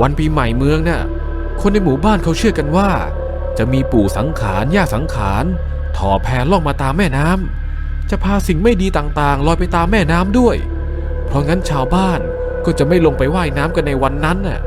วันปีใหม่เมืองน่ะคนในหมู่บ้านเขาเชื่อกันว่า จะมีปู่สังขารย่าสังขารถ่อแพล่องมาตามแม่น้ำจะพาสิ่งไม่ดีต่างๆ ลอยไปตามแม่น้ำด้วย เพราะงั้นชาวบ้านก็จะไม่ลงไปว่ายน้ำกันในวันนั้นน่ะ